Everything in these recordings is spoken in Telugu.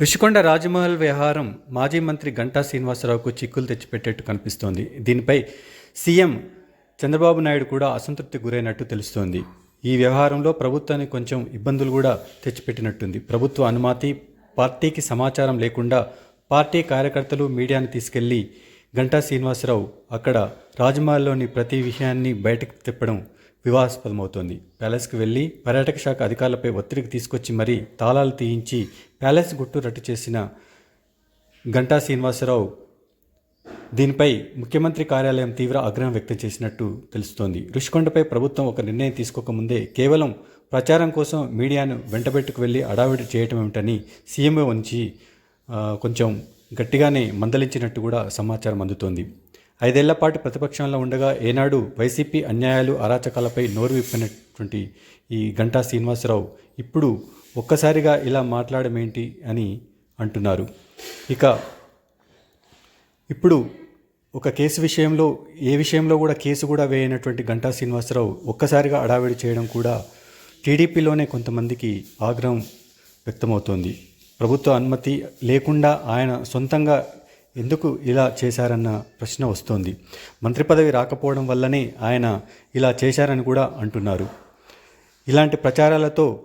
ఋషికొండ రాజమహల్ వ్యవహారం మాజీ మంత్రి గంటా శ్రీనివాసరావుకు చిక్కులు తెచ్చిపెట్టేట్టు కనిపిస్తోంది. దీనిపై సీఎం చంద్రబాబు నాయుడు కూడా అసంతృప్తి గురైనట్టు తెలుస్తోంది. ఈ వ్యవహారంలో ప్రభుత్వానికి కొంచెం ఇబ్బందులు కూడా తెచ్చిపెట్టినట్టుంది. ప్రభుత్వ అనుమతి పార్టీకి సమాచారం లేకుండా పార్టీ కార్యకర్తలు మీడియాను తీసుకెళ్ళి గంటా శ్రీనివాసరావు అక్కడ రాజమహల్లోని ప్రతి విషయాన్ని బయటకు తిప్పడం వివాదాస్పదమవుతోంది ప్యాలెస్కి వెళ్ళి పర్యాటక శాఖ అధికారులపై ఒత్తిడికి తీసుకొచ్చి మరీ తాళాలు తీయించి ప్యాలెస్ గుట్టు రట్టు చేసిన గంటా శ్రీనివాసరావు దీనిపై ముఖ్యమంత్రి కార్యాలయం తీవ్ర ఆగ్రహం వ్యక్తం చేసినట్టు తెలుస్తోంది. రుషికొండపై ప్రభుత్వం ఒక నిర్ణయం తీసుకోకముందే కేవలం ప్రచారం కోసం మీడియాను వెంటబెట్టుకు వెళ్ళి అడావిడి చేయటం ఏమిటని సీఎంఏ నుంచి కొంచెం గట్టిగానే మందలించినట్టు కూడా సమాచారం అందుతోంది. ఐదేళ్ళ పాటు ప్రతిపక్షంలో ఉండగా ఏనాడు వైసీపీ అన్యాయాలు అరాచకాలపై నోరు విప్పినటువంటి ఈ గంటా శ్రీనివాసరావు ఇప్పుడు ఒక్కసారిగా ఇలా మాట్లాడమేంటి అని అంటున్నారు. ఇక ఇప్పుడు ఒక కేసు విషయంలో ఏ విషయంలో కూడా కేసు కూడా వేయనటువంటి గంటా శ్రీనివాసరావు ఒక్కసారిగా అడావిడి చేయడం కూడా టీడీపీలోనే కొంతమందికి ఆగ్రహం వ్యక్తమవుతోంది. ప్రభుత్వ అనుమతి లేకుండా ఆయన సొంతంగా ఎందుకు ఇలా చేశారన్న ప్రశ్న వస్తోంది. మంత్రి పదవి రాకపోవడం వల్లనే ఆయన ఇలా చేశారని కూడా అంటున్నారు. ఇలాంటి ప్రచారాలతో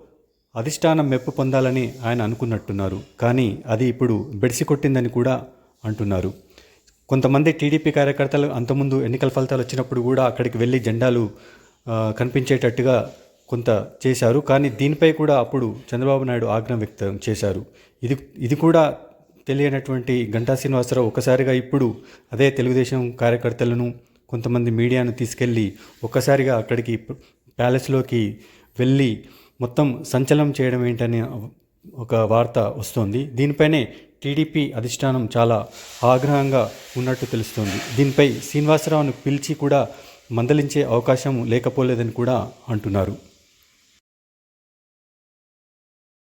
అధిష్టానం మెప్పు పొందాలని ఆయన అనుకున్నట్టున్నారు. కానీ అది ఇప్పుడు బెడిసి కొట్టిందని కూడా అంటున్నారు. కొంతమంది టీడీపీ కార్యకర్తలు అంతకుముందు ఎన్నికల ఫలితాలు వచ్చినప్పుడు కూడా అక్కడికి వెళ్ళి జెండాలు కనిపించేటట్టుగా కొంత చేశారు. కానీ దీనిపై కూడా అప్పుడు చంద్రబాబు నాయుడు ఆగ్రహం వ్యక్తం చేశారు. ఇది ఇది కూడా తెలియనటువంటి గంటా శ్రీనివాసరావు ఒకసారిగా ఇప్పుడు అదే తెలుగుదేశం కార్యకర్తలను కొంతమంది మీడియాను తీసుకెళ్ళి ఒక్కసారిగా అక్కడికి ప్యాలెస్లోకి వెళ్ళి మొత్తం సంచలనం చేయడం ఏంటనే ఒక వార్త వస్తోంది. దీనిపైనే టీడీపీ అధిష్టానం చాలా ఆగ్రహంగా ఉన్నట్టు తెలుస్తోంది. దీనిపై శ్రీనివాసరావును పిలిచి కూడా మందలించే అవకాశం లేకపోలేదని కూడా అంటున్నారు.